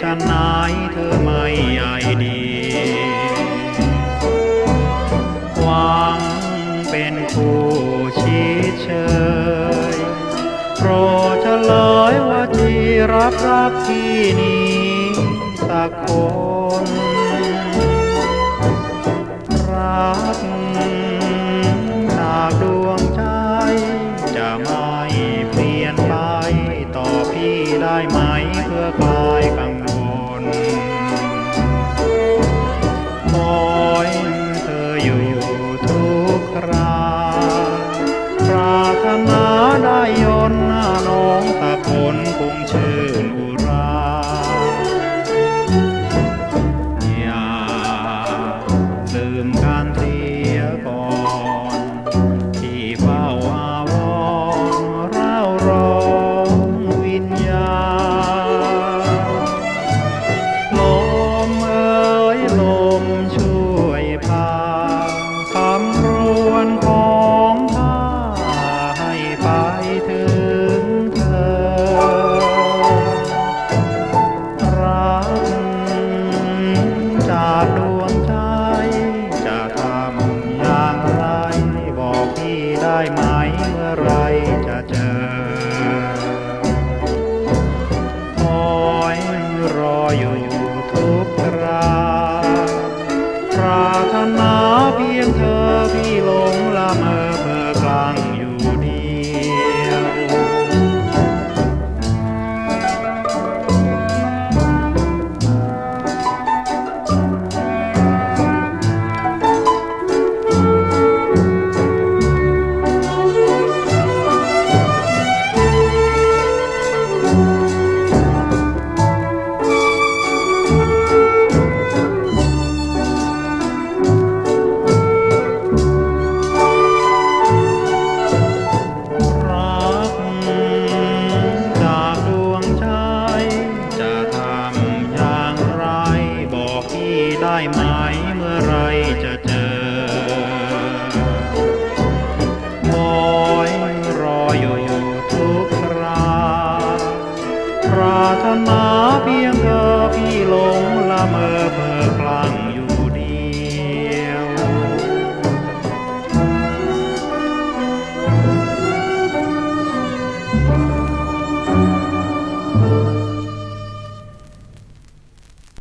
ฉันนายเธอไม่ใหญ่ดี หวางเป็นผู้ชี้เชยโปรดจะลอยว่าที่รับรักที่นี้สักคน ได้ไหมเมื่อไรจะเจอคอยรออยู่อยู่ทุกคราปรารถนาเพียงเธอพี่โล ได้ไหมเมื่อไรจะเจอคอยรออยู่ทุกคราปรารถนาเพียงเธอพี่หลงละเมอ